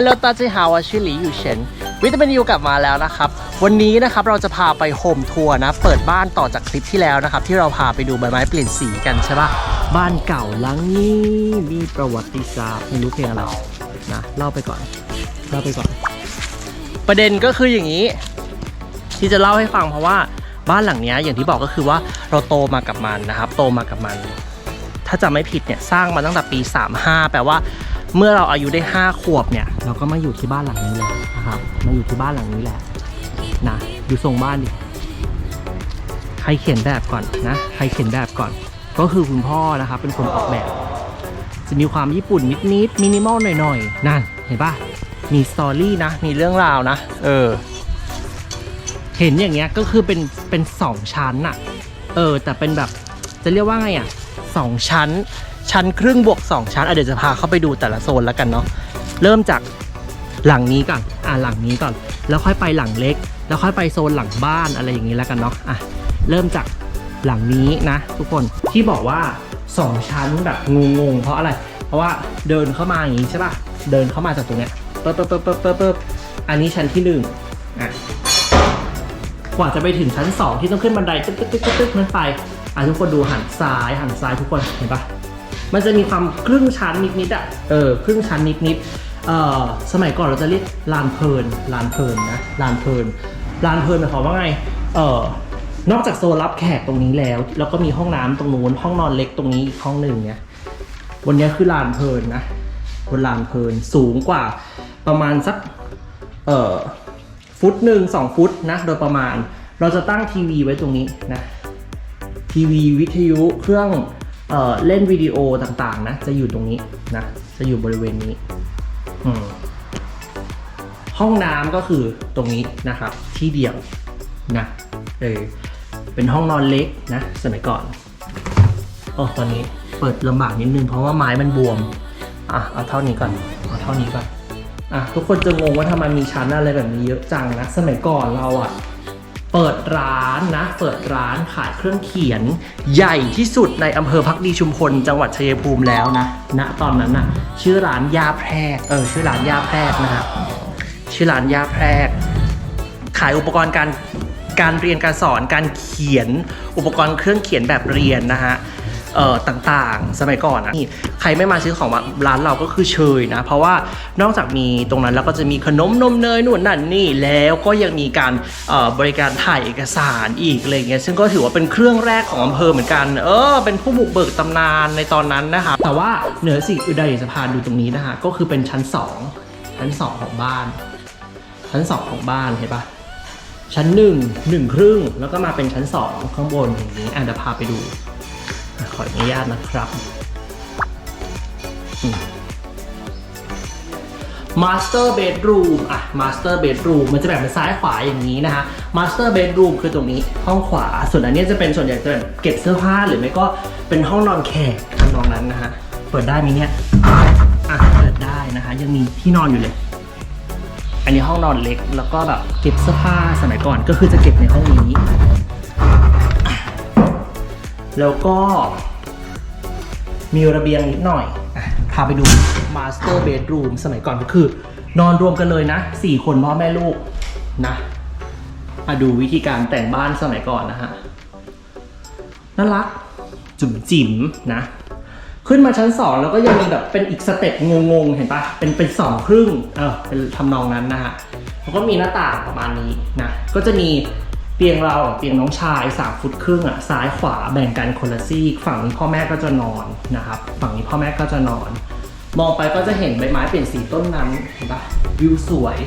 ฮัลโหลตาจิฮาวาชื่อหลีอยู่เฉินวิตามินยูกลับมาแล้วนะครับ วันนี้นะครับเราจะพาไปโฮมทัวร์นะ เปิดบ้านต่อจากคลิปที่แล้วนะครับ ที่เราพาไปดูใบไม้เปลี่ยนสีกันใช่ปะบ้านเก่าหลังนี้มีประวัติศาสตร์ไม่รู้เพลงอะไรนะเล่าไปก่อนเล่าไปก่อน ประเด็นก็คืออย่างนี้ ที่จะเล่าให้ฟังเพราะว่าบ้านหลังนี้อย่างที่บอกก็คือว่าเราโตมากับมันนะครับ โตมากับมัน ถ้าจำไม่ผิดเนี่ยสร้างมาตั้งแต่ปี 35 แปลว่า เมื่อเราอายุได้ 5 ขวบเนี่ย เราก็มาอยู่ที่บ้านหลังนี้เลยนะครับมาอยู่ที่บ้านหลังนี้แหละนะดูทรงบ้านดิใครเขียนแบบก่อนนะใครเขียนแบบก่อน ก็คือคุณพ่อนะครับเป็นคนออกแบบ จะมีความญี่ปุ่นนิดๆมินิมอลหน่อยๆนั่นเห็นปะมีสตอรี่นะมีเรื่องราวนะ เออ เห็นอย่างเงี้ยก็คือเป็นเป็นสองชั้นอะเออ แต่เป็นแบบจะเรียกว่าไงอะสองชั้น ชั้นครึ่งบวกสองชั้นอะเดี๋ยวจะพาเข้าไปดูแต่ละโซนแล้วกันเนาะเริ่มจากหลังนี้ก่อนอะหลังนี้ก่อน แล้วค่อยไปหลังเล็ก แล้วค่อยไปโซนหลังบ้านอะไรอย่างนี้แล้วกันเนาะอะเริ่มจากหลังนี้นะ ทุกคนที่บอกว่าสองชั้นแบบงงๆเพราะอะไร เพราะว่าเดินเข้ามาอย่างนี้ใช่ป่ะเดินเข้ามาจากตรงเนี้ยปึ๊บปึ๊บปึ๊บปึ๊บปึ๊บปึ๊บอันนี้ชั้นที่หนึ่งอะกว่าจะไปถึงชั้น 2 ที่ต้องขึ้นบันไดตึ๊กตึ๊กตึ๊กตึ๊กตึ๊กนั้นไปอะทุกคนดูหันซ้ายหันซ้ายทุกคนเห็นปะ มันจะมีความครึ่งชั้นนิดๆอะเออครึ่งชั้นนิดๆเอ่อสมัยก่อนเราจะเรียกลานเพลินลานเพลินนะลานเพลินลานเพลินหมายความว่าไงเออนอกจากโซนรับแขกตรงนี้แล้ว แล้วก็มีห้องน้ำตรงนู้นห้องนอนเล็กตรงนี้อีกห้องหนึ่งเนี่ยบนนี้คือลานเพลินนะบนลานเพลินสูงกว่าประมาณสักเอ่อฟุตหนึ่งสองฟุตนะโดยประมาณ เราจะตั้งทีวีไว้ตรงนี้นะทีวีวิทยุเครื่อง เออเล่นวิดีโอต่างๆนะ จะอยู่ตรงนี้นะ จะอยู่บริเวณนี้ห้องน้ำก็คือตรงนี้นะครับ ที่เดียวนะเออเป็นห้องนอนเล็กนะสมัยก่อนโอ้ตอนนี้เปิดลำบากนิดนึงเพราะว่าไม้มันบวมอะเอาเท่านี้ก่อนเอาเท่านี้ก่อนอะทุกคนจะงงว่าทำไมมีชั้นอะไรแบบนี้เยอะจังนะ สมัยก่อนเราอะ เปิดร้านนะ เปิดร้านขายเครื่องเขียน ใหญ่ที่สุดในอำเภอพักดีชุมพลจังหวัดชัยภูมิแล้วนะณตอนนั้นนะชื่อร้านยาแพรกเออชื่อร้านยาแพรกนะครับชื่อร้านยาแพรก ขายอุปกรณ์การการเรียนการสอนการเขียนอุปกรณ์เครื่องเขียนแบบเรียนนะฮะ เอ่อต่างๆ สมัยก่อนนะนี่ใครไม่มาซื้อของร้านเราก็คือเชยนะ เพราะว่านอกจากมีตรงนั้นแล้วก็จะมีขนมนมเนยนู่นนั่นนี่แล้วก็ยังมีการบริการถ่ายเอกสารอีกอะไรเงี้ยซึ่งก็ถือว่าเป็นเครื่องแรกของอำเภอเหมือนกัน เออ เป็นผู้บุกเบิกตำนานในตอนนั้นนะครับแต่ว่าเหนือสิ่งอื่นใดอยจะพาดูตรงนี้นะฮะก็คือเป็นชั้นสองชั้นสองของบ้าน ชั้นสองของบ้านเห็นปะชั้นหนึ่งหนึ่งครึ่งแล้วก็มาเป็นชั้นสองข้างบนอย่างนี้อะเดี๋ยวพาไปดู อะขออนุญาตนะครับมาสเตอร์เบดรูมอะมาสเตอร์เบดรูมมันจะแบ่งเป็นซ้ายขวาอย่างนี้นะฮะมาสเตอร์เบดรูมคือตรงนี้ห้องขวา ส่วนอันนี้จะเป็นส่วนใหญ่จะเป็นเก็บเสื้อผ้าหรือไม่ก็เป็นห้องนอนแขกทำนองนั้นนะฮะเปิดได้ไหมเนี่ยอะเปิดได้นะคะยังมีที่นอนอยู่เลย อันนี้ห้องนอนเล็กแล้วก็แบบเก็บเสื้อผ้าสมัยก่อนก็คือจะเก็บในห้องนี้ แล้วก็มีระเบียงนิดหน่อยอะพาไปดูมาสเตอร์เบดรูมสมัยก่อนก็คือ นอนรวมกันเลยนะสี่คนพ่อแม่ลูกนะมาดูวิธีการแต่งบ้านสมัยก่อนนะฮะน่ารัก จุ๋มจิ๋มนะ ขึ้นมาชั้นสองแล้วก็ยังมีแบบเป็นอีกสเต็ปงงๆ เห็นปะเป็นเป็นสองครึ่งเออเป็นทำนองนั้นนะฮะแล้วก็มีหน้าต่างประมาณนี้นะ ก็จะมี เตียงเราเตียงน้องชาย 3 ฟุตครึ่งอะซ้ายขวาแบ่งกันคนละซีกฝั่งนี้พ่อแม่ก็จะนอนนะครับฝั่งนี้พ่อแม่ก็จะนอน มองไปก็จะเห็นใบไม้เปลี่ยนสีต้นนั้นเห็นปะวิวสวย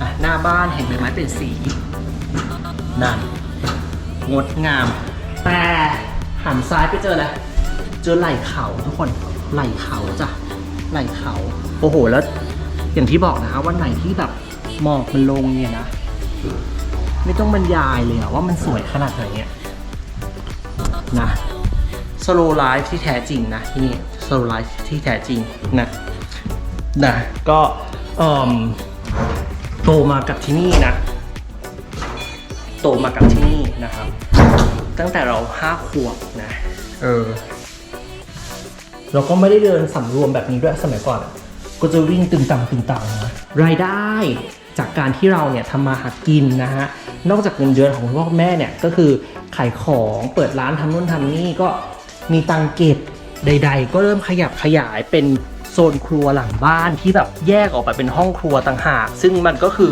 อะหน้าบ้านเห็นใบไม้เปลี่ยนสีนั่นงดงาม แต่หันซ้ายไปเจออะไรเจอไหล่เขาทุกคนไหล่เขาจ้ะไหล่เขาโอ้โหแล้วอย่างที่บอกนะคะวันไหนที่แบบหมอกมันลงเนี่ยนะ ไม่ต้องบรรยายเลยว่ามันสวยขนาดไหนเนี่ยนะ slow life ที่แท้จริงนะที่นี่ slow life ที่แท้จริงนะนะก็โตมากับที่นี่นะ โตมากับที่นี่นะครับ ตั้งแต่เราห้าขวบนะเออเราก็ไม่ได้เดินสำรวมแบบนี้ด้วยสมัยก่อน ก็จะวิ่งตึงตังตึงตังนะรายได้ จากการที่เราเนี่ยทำมาหากินนะฮะนอกจากเงินเดือนของคุณพ่อคุณแม่เนี่ยก็คือขายของเปิดร้านทำนู่นทำนี่ก็มีตังเก็บใด ๆ ก็เริ่มขยับขยายเป็นโซนครัวหลังบ้านที่แบบแยกออกไปเป็นห้องครัวต่างหาก ซึ่งมันก็คือ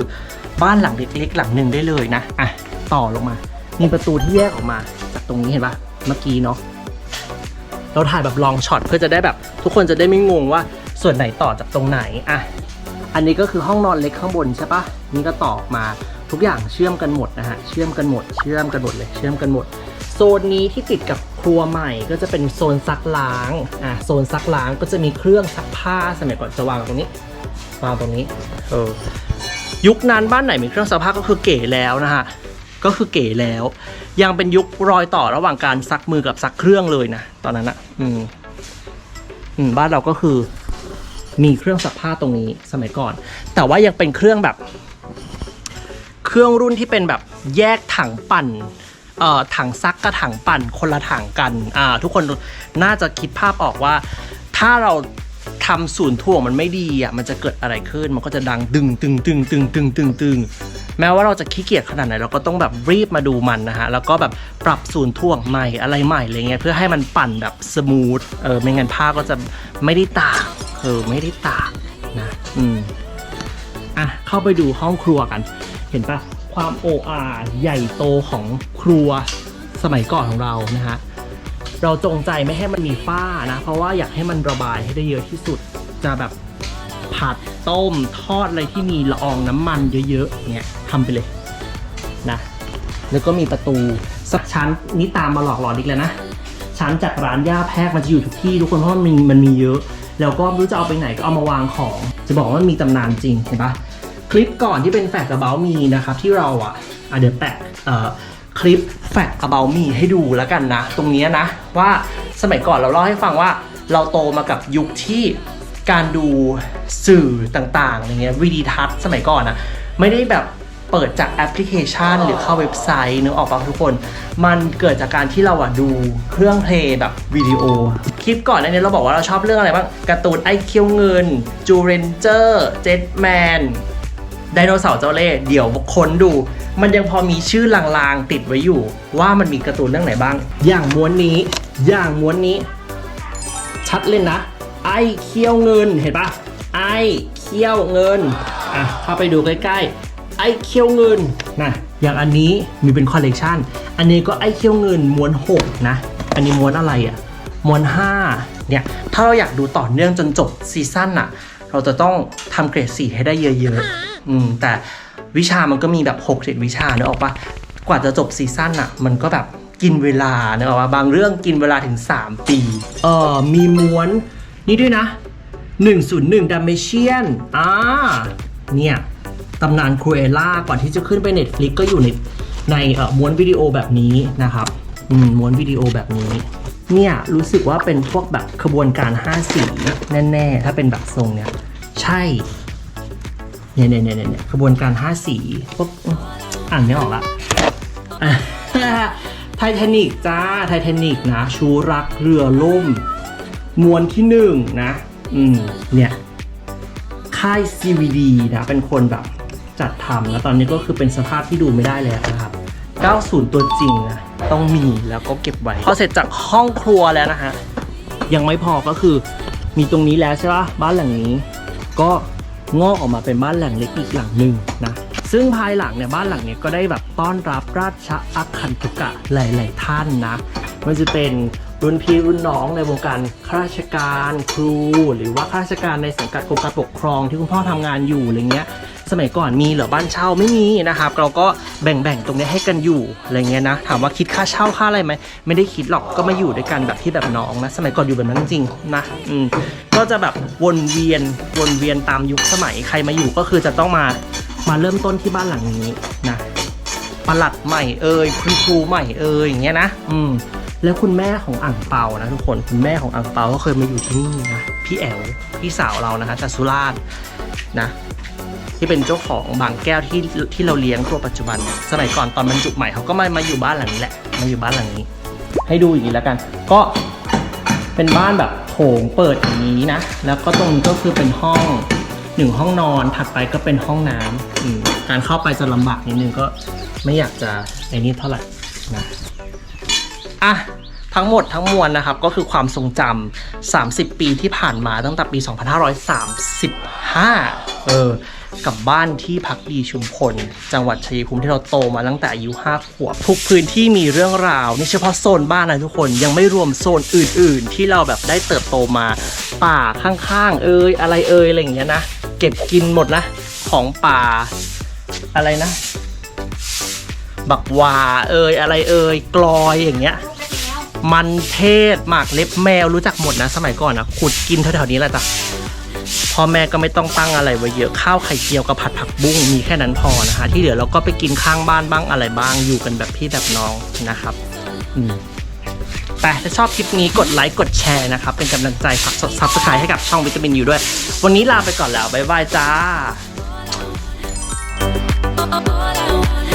บ้านหลังเล็กๆ หลังหนึ่งได้เลยนะอะต่อลงมา มีประตูที่แยกออกมาจากตรงนี้เห็นปะเมื่อกี้เนาะเราถ่ายแบบลองช็อตเพื่อจะได้แบบ ทุกคนจะได้ไม่งงว่าส่วนไหนต่อจากตรงไหนอะ อันนี้ก็คือห้องนอนเล็กข้างบนใช่ปะนี่ก็ต่อมาทุกอย่างเชื่อมกันหมดนะฮะ เชื่อมกันหมด เชื่อมกันหมดเลย เชื่อมกันหมด โซนนี้ที่ติดกับครัวใหม่ก็จะเป็นโซนซักล้าง อะ โซนซักล้างก็จะมีเครื่องซักผ้าสมัยก่อนจะวางตรงนี้ วางตรงนี้ เออ ยุคนั้นบ้านไหนมีเครื่องซักผ้าก็คือเก๋แล้วนะฮะ ก็คือเก๋แล้ว ยังเป็นยุครอยต่อระหว่างการซักมือกับซักเครื่องเลยนะ ตอนนั้นอะอืม อืม บ้านเราก็คือ มีเครื่องซักผ้าตรงนี้สมัยก่อน แต่ว่ายังเป็นเครื่องแบบ เครื่องรุ่นที่เป็นแบบแยกถังปั่นเอ่อถังซักกับถังปั่นคนละถังกันอ่าทุกคนน่าจะคิดภาพออกว่า ถ้าเราทำศูนย์ถ่วงมันไม่ดีอะมันจะเกิดอะไรขึ้นมันก็จะดังดึงตึงตึงตึงตึงตึงตึงแม้ว่าเราจะขี้เกียจขนาดไหนเราก็ต้องแบบรีบมาดูมันนะฮะแล้วก็แบบปรับศูนย์ถ่วงใหม่อะไรใหม่อะไรเงี้ยเพื่อให้มันปั่นแบบสมูทเออไม่งั้นผ้าก็จะไม่ได้ตาก เออไม่ได้ตากนะ อืม อะ เข้าไปดูห้องครัวกัน เห็นปะความโออาใหญ่โตของครัวสมัยก่อนของเรานะฮะ เราจงใจไม่ให้มันมีฝ้านะ เพราะว่าอยากให้มันระบายให้ได้เยอะที่สุด จะแบบผัดต้มทอดอะไรที่มีละอองน้ำมันเยอะๆเนี่ยทำไปเลยนะแล้วก็มีประตูสักชั้นนี่ตามมาหลอกหลอนอีกแล้วนะชั้นจากร้านย่าแพรกมันจะอยู่ทุกที่ทุกคนเพราะมันมีมันมีเยอะ แล้วก็ไม่รู้จะเอาไปไหนก็เอามาวางของ จะบอกว่ามันมีตำนานจริงเห็นปะคลิปก่อนที่เป็นแฟก about me นะครับที่เราอะเดี๋ยวแปะคลิปแฟก about me ให้ดูแล้วกันนะ ตรงนี้นะ ว่าสมัยก่อนเราเล่าให้ฟังว่าเราโตมากับยุคที่การดูสื่อต่างๆอะไรเงี้ยวิดีทัศน์สมัยก่อนอะไม่ได้แบบ เปิดจากแอปพลิเคชัน หรือเข้าเว็บไซต์นึกออกปะทุกคน มันเกิดจากการที่เราอะดูเครื่องเพลงแบบวิดีโอ คลิปก่อนหน้านี้เราบอกว่าเราชอบเรื่องอะไรบ้างการ์ตูนไอเคียวเงินจูเรนเจอร์เจ็ตแมนไดโนเสาร์เจ้าเล่ห์เดี๋ยวค้นดู มันยังพอมีชื่อลางๆติดไว้อยู่ ว่ามันมีการ์ตูนเรื่องไหนบ้าง อย่างม้วนนี้ อย่างม้วนนี้ ชัดเลยนะ ไอเคี้ยวเงินเห็นปะไอเคี้ยวเงินอะเข้าไปดูใกล้ๆ ไอเคี้ยวเงินนะอย่างอันนี้มีเป็นคอลเลกชันอันนี้ก็ไอเคี้ยวเงินม้วน 6 นะ อันนี้ม้วนอะไรอะ่ะม้วน 5 เนี่ย ถ้าเราอยากดูต่อเนื่องจนจบซีซั่นอะ เราจะต้องทำเกรด 4 ให้ได้เยอะๆอืมแต่วิชามันก็มีแบบ6เจ็ดวิชาเนอะออกปะกว่าจะจบซีซั่นอะ มันก็แบบกินเวลาเนอะออกปะบางเรื่องกินเวลาถึง 3 ปีเออมีม้วนนี่ด้วยนะ 101ดัมเมเชียนอ่าเนี่ย ตำนานครูเอล่าก่อนที่จะขึ้นไป Netflix ก็อยู่ในในม้วนวิดีโอแบบนี้นะครับอืมม้วนวิดีโอแบบนี้ เนี่ยรู้สึกว่าเป็นพวกแบบขบวนการ5สีแน่ๆ ถ้าเป็นแบบทรงเนี่ยใช่เนี่ยเนี่ยเนี่ยเนี่ยขบวนการ5สีพวกอ่านไม่ออกละไททานิกจ้าไททานิกนะ ชูรักเรือล่มมวนที่หนึ่งนะ อืมเนี่ย ค่าย CVD นะ เป็นคนแบบ จัดทำแล้วตอนนี้ก็คือเป็นสภาพที่ดูไม่ได้แล้วนะครับ 90 ตัวจริงนะต้องมีแล้วก็เก็บไว้พอเสร็จจากห้องครัวแล้วนะฮะยังไม่พอก็คือมีตรงนี้แล้วใช่ปะบ้านหลังนี้ ก็งอกออกมาเป็นบ้านหลังเล็กอีกหลังหนึ่งนะซึ่งภายหลังเนี่ยบ้านหลังเนี้ยก็ได้แบบต้อนรับราชอัคันตุกะหลาย ๆ ท่านนะไม่ว่าจะเป็นรุ่นพี่รุ่นน้องในวงการข้าราชการครู หรือว่าข้าราชการในสังกัดกรมการปกครองที่คุณพ่อทำงานอยู่อะไรเงี้ย สมัยก่อนมีเหรอบ้านเช่าไม่มีนะครับ เราก็แบ่งๆตรงนี้ให้กันอยู่อะไรเงี้ยนะ ถามว่าคิดค่าเช่าค่าอะไรไหมไม่ได้คิดหรอกก็มาอยู่ด้วยกันแบบที่แบบน้องนะสมัยก่อนอยู่แบบนั้นจริงๆนะอืมก็จะแบบวนเวียนวนเวียนตามยุคสมัยใครมาอยู่ก็คือจะต้องมามาเริ่มต้นที่บ้านหลังนี้นะประหลัดใหม่เอ่ยคุณครูใหม่เอ่ยอย่างเงี้ยนะอืมแล้วคุณแม่ของอ่างเปานะทุกคนคุณแม่ของอ่างเปาก็เคยมาอยู่ที่นี่นะพี่แอลพี่สาวเรานะคะจากสุราษฎร์นะ ที่เป็นเจ้าของบางแก้วที่ที่เราเลี้ยงตัวปัจจุบันนะสมัยก่อนตอนบรรจุใหม่เขาก็มามาอยู่บ้านหลังนี้แหละมาอยู่บ้านหลังนี้ ให้ดูอย่างนี้แล้วกัน ก็เป็นบ้านแบบโถงเปิดอย่างนี้นะ แล้วก็ตรงนี้ก็คือเป็นห้องหนึ่งห้องนอนถัดไปก็เป็นห้องน้ำการเข้าไปจะลำบากนิดนึงก็ไม่อยากจะไอ้นี่เท่าไหร่นะอะทั้งหมดทั้งมวลนะครับก็คือความทรงจำ30 ปีที่ผ่านมาตั้งแต่ปี 2535 เออ กับบ้านที่พักดีชุมพล จังหวัดชัยภูมิที่เราโตมาตั้งแต่อายุ5ขวบ ทุกพื้นที่มีเรื่องราวนี่เฉพาะโซนบ้านนะทุกคนยังไม่รวมโซนอื่น ๆ ที่เราแบบได้เติบโตมาป่าข้างๆ เอยอะไรเอยอะไรอย่างเงี้ยนะ เก็บกินหมดนะ ของป่าอะไรนะ บักวาเอยอะไรเอยกลอยอย่างเงี้ยมันเทศหมากเล็บแมวรู้จักหมดนะ สมัยก่อนนะขุดกินแถวๆนี้แหละจ้ะ พ่อแม่ก็ไม่ต้องตั้งอะไรไว้เยอะข้าวไข่เจียวกับผัดผักบุ้งมีแค่นั้นพอนะคะ ที่เหลือเราก็ไปกินข้างบ้านบ้างอะไรบ้างอยู่กันแบบพี่แบบน้องนะครับอืมแต่ถ้าชอบคลิปนี้กดไลค์กดแชร์นะครับ เป็นกำลังใจฝากกดซับสไครต์ให้กับช่องวิตามินอยู่ด้วย วันนี้ลาไปก่อนแล้ว บ๊ายบายจ้า All I want